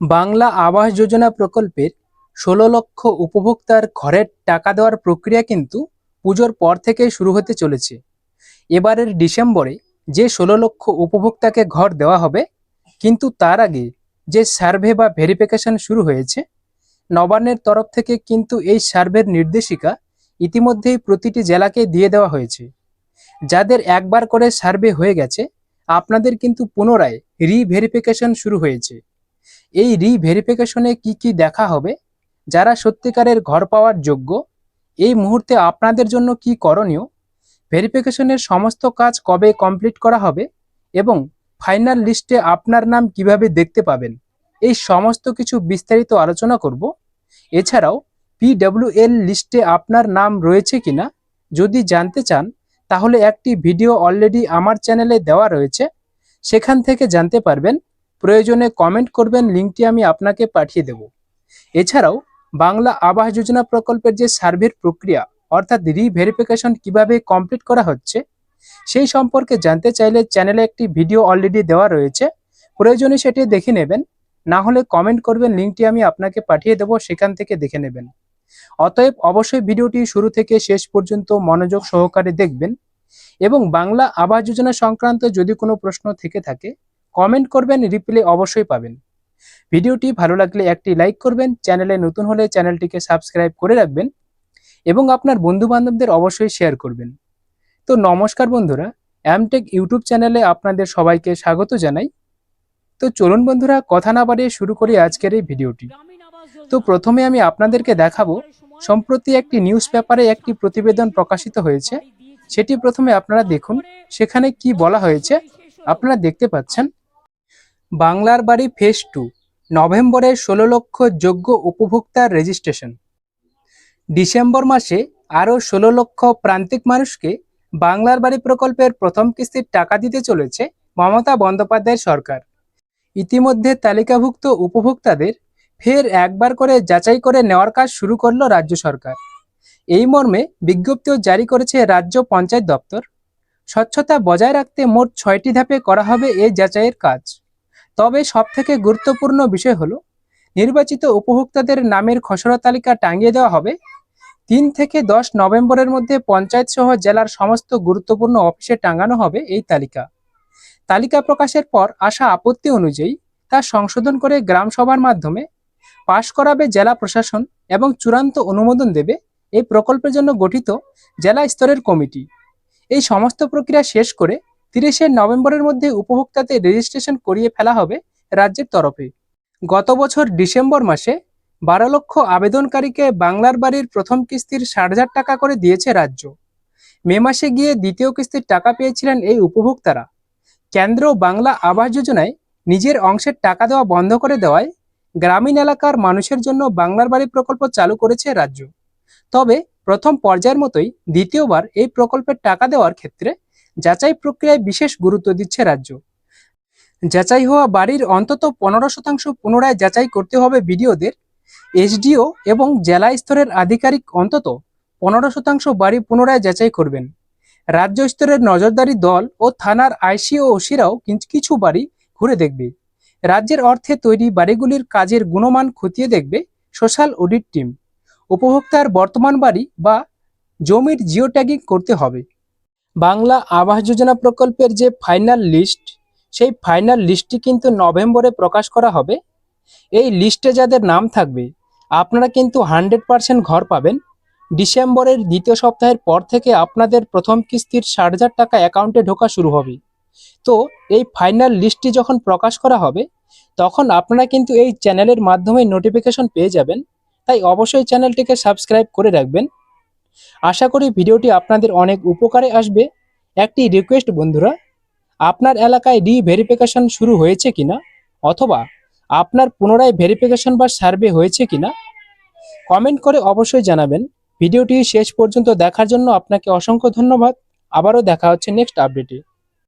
বাংলা আবাস যোজনা প্রকল্পের ষোলো লক্ষ উপভোক্তার ঘরের টাকা দেওয়ার প্রক্রিয়া কিন্তু পুজোর পর থেকেই শুরু হতে চলেছে। এবারের ডিসেম্বরে যে ষোলো লক্ষ উপভোক্তাকে ঘর দেওয়া হবে, কিন্তু তার আগে যে সার্ভে বা ভেরিফিকেশন শুরু হয়েছে, নবান্নের তরফ থেকে কিন্তু এই সার্ভের নির্দেশিকা ইতিমধ্যেই প্রতিটি জেলাকে দিয়ে দেওয়া হয়েছে। যাদের একবার করে সার্ভে হয়ে গেছে, আপনাদের কিন্তু পুনরায় রিভেরিফিকেশন শুরু হয়েছে। এই রিভেরিফিকেশনে কি কি দেখা হবে? যারা সত্যিকারের ঘর পাওয়ার যোগ্য, এই মুহূর্তে আপনাদের জন্য কি করণীয়? ভেরিফিকেশনের সমস্ত কাজ কবে কমপ্লিট করা হবে? এবং ফাইনাল লিস্টে আপনার নাম কীভাবে দেখতে পাবেন? এই সমস্ত কিছু বিস্তারিত আলোচনা করব। এছাড়াও পিডব্লিউএল লিস্টে আপনার নাম রয়েছে কিনা, যদি জানতে চান, তাহলে একটি ভিডিও অলরেডি আমার চ্যানেলে দেওয়া রয়েছে। সেখান থেকে জানতে পারবেন প্রয়োজনে কমেন্ট করবেন লিঙ্কটি আমি আপনাকে পাঠিয়ে দেব। এছাড়াও, বাংলা আবাস যোজনা প্রকল্পের যে সার্ভের প্রক্রিয়া, অর্থাৎ রিভেরিফিকেশন কীভাবে কমপ্লিট করা হচ্ছে, সেই সম্পর্কে জানতে চাইলে চ্যানেলে একটি ভিডিও অলরেডি দেওয়া রয়েছে। প্রয়োজনে সেটি দেখে নেবেন, না হলে কমেন্ট করবেন লিঙ্কটি আমি আপনাকে পাঠিয়ে দেবো, সেখান থেকে দেখে নেবেন। অতএব অবশ্যই ভিডিওটি শুরু থেকে শেষ পর্যন্ত মনোযোগ সহকারে দেখবেন এবং বাংলা আবাস যোজনা সংক্রান্ত যদি কোনো প্রশ্ন থেকে থাকে কমেন্ট করবেন রিপ্লাই অবশ্যই পাবেন। ভিডিওটি ভালো লাগলে একটি লাইক করবেন চ্যানেলে নতুন হলে চ্যানেলটিকে সাবস্ক্রাইব করে রাখবেন এবং আপনার বন্ধু বান্ধবদের অবশ্যই শেয়ার করবেন। তো নমস্কার বন্ধুরা অ্যামটেক ইউটিউব চ্যানেলে আপনাদের সবাইকে স্বাগত জানাই। তো চলুন বন্ধুরা, কথা না বাড়িয়ে শুরু করি আজকের এই ভিডিওটি। তো প্রথমে আমি আপনাদেরকে দেখাবো, সম্প্রতি একটি নিউজ পেপারে একটি প্রতিবেদন প্রকাশিত হয়েছে। সেটি প্রথমে আপনারা দেখুন, সেখানে কি বলা হয়েছে, আপনারা দেখতে পাচ্ছেন। বাংলার বাড়ি ফেস টু নভেম্বরে ষোলো লক্ষ যোগ্য উপভোক্তার রেজিস্ট্রেশন। ডিসেম্বর মাসে আরও ষোলো লক্ষ প্রান্তিক মানুষকে বাংলার বাড়ি প্রকল্পের প্রথম কিস্তির টাকা দিতে চলেছে মমতা বন্দ্যোপাধ্যায়ের সরকার। ইতিমধ্যে তালিকাভুক্ত উপভোক্তাদের ফের একবার করে যাচাই করে নেওয়ার কাজ শুরু করল রাজ্য সরকার। এই মর্মে বিজ্ঞপ্তিও জারি করেছে রাজ্য পঞ্চায়েত দপ্তর। স্বচ্ছতা বজায় রাখতে মোট ছয়টি ধাপে করা হবে এই যাচাইয়ের কাজ। তবে সবথেকে গুরুত্বপূর্ণ বিষয় হলো, নির্বাচিত উপভোক্তাদের নামের খসড়া তালিকা টাঙিয়ে দেওয়া হবে। তিন থেকে দশ নভেম্বরের মধ্যে পঞ্চায়েত সহ জেলার সমস্ত গুরুত্বপূর্ণ অফিসে টাঙানো হবে এই তালিকা। তালিকা প্রকাশের পর আসা আপত্তি অনুযায়ী তা সংশোধন করে গ্রাম সভার মাধ্যমে পাশ করাবে জেলা প্রশাসন এবং চূড়ান্ত অনুমোদন দেবে এই প্রকল্পের জন্য গঠিত জেলা স্তরের কমিটি। এই সমস্ত প্রক্রিয়া শেষ করে তিরিশে নভেম্বরের মধ্যে উপভোক্তাদের রেজিস্ট্রেশন করিয়ে ফেলা হবে রাজ্যের তরফে। গত বছর ডিসেম্বর মাসে বারো লক্ষ আবেদনকারীকে বাংলার বাড়ির প্রথম কিস্তির ষাট হাজার টাকা করে দিয়েছে রাজ্য। মে মাসে গিয়ে দ্বিতীয় কিস্তির টাকা পেয়েছিলেন এই উপভোক্তারা। কেন্দ্র বাংলা আবাস যোজনায় নিজের অংশের টাকা দেওয়া বন্ধ করে দেওয়ায় গ্রামীণ এলাকার মানুষের জন্য বাংলার বাড়ি প্রকল্প চালু করেছে রাজ্য। তবে প্রথম পর্যায়ের মতোই দ্বিতীয়বার এই প্রকল্পের টাকা দেওয়ার ক্ষেত্রে যাচাই প্রক্রিয়ায় বিশেষ গুরুত্ব দিচ্ছে রাজ্য। যাচাই হওয়া বাড়ির অন্তত পনেরো শতাংশ পুনরায় যাচাই করতে হবে বিডিওদের। এসডিও এবং জেলা স্তরের আধিকারিক অন্তত পনেরো শতাংশ বাড়ি পুনরায় যাচাই করবেন। রাজ্য স্তরের নজরদারি দল ও থানার আইসি ও ওসিরাও কিছু বাড়ি ঘুরে দেখবে। রাজ্যের অর্থে তৈরি বাড়িগুলির কাজের গুণমান খতিয়ে দেখবে সোশ্যাল অডিট টিম। উপভোক্তার বর্তমান বাড়ি বা জমির জিও ট্যাগিং করতে হবে। বাংলা আবাস যোজনা প্রকল্পের যে ফাইনাল লিস্ট সেই ফাইনাল লিস্টটি কিন্তু নভেম্বরে প্রকাশ করা হবে। এই লিস্টে যাদের নাম থাকবে, আপনারা কিন্তু হান্ড্রেড পারসেন্ট ঘর পাবেন। ডিসেম্বরের দ্বিতীয় সপ্তাহের পর থেকে আপনাদের প্রথম কিস্তির ষাট হাজার টাকা অ্যাকাউন্টে ঢোকা শুরু হবে। তো এই ফাইনাল লিস্টটি যখন প্রকাশ করা হবে, তখন আপনারা কিন্তু এই চ্যানেলের মাধ্যমে নোটিফিকেশন পেয়ে যাবেন। তাই অবশ্যই চ্যানেলটিকে সাবস্ক্রাইব করে রাখবেন। আশা করি ভিডিওটি আপনাদের অনেক উপকারে আসবে। একটি রিকোয়েস্ট বন্ধুরা, আপনার এলাকায় রিভেরিফিকেশন শুরু হয়েছে কিনা? অথবা আপনার পুনরায় ভেরিফিকেশন বা সার্ভে হয়েছে কিনা? কমেন্ট করে অবশ্যই জানাবেন। ভিডিওটি শেষ পর্যন্ত দেখার জন্য আপনাকে অসংখ্য ধন্যবাদ। আবারও দেখা হচ্ছে নেক্সট আপডেটে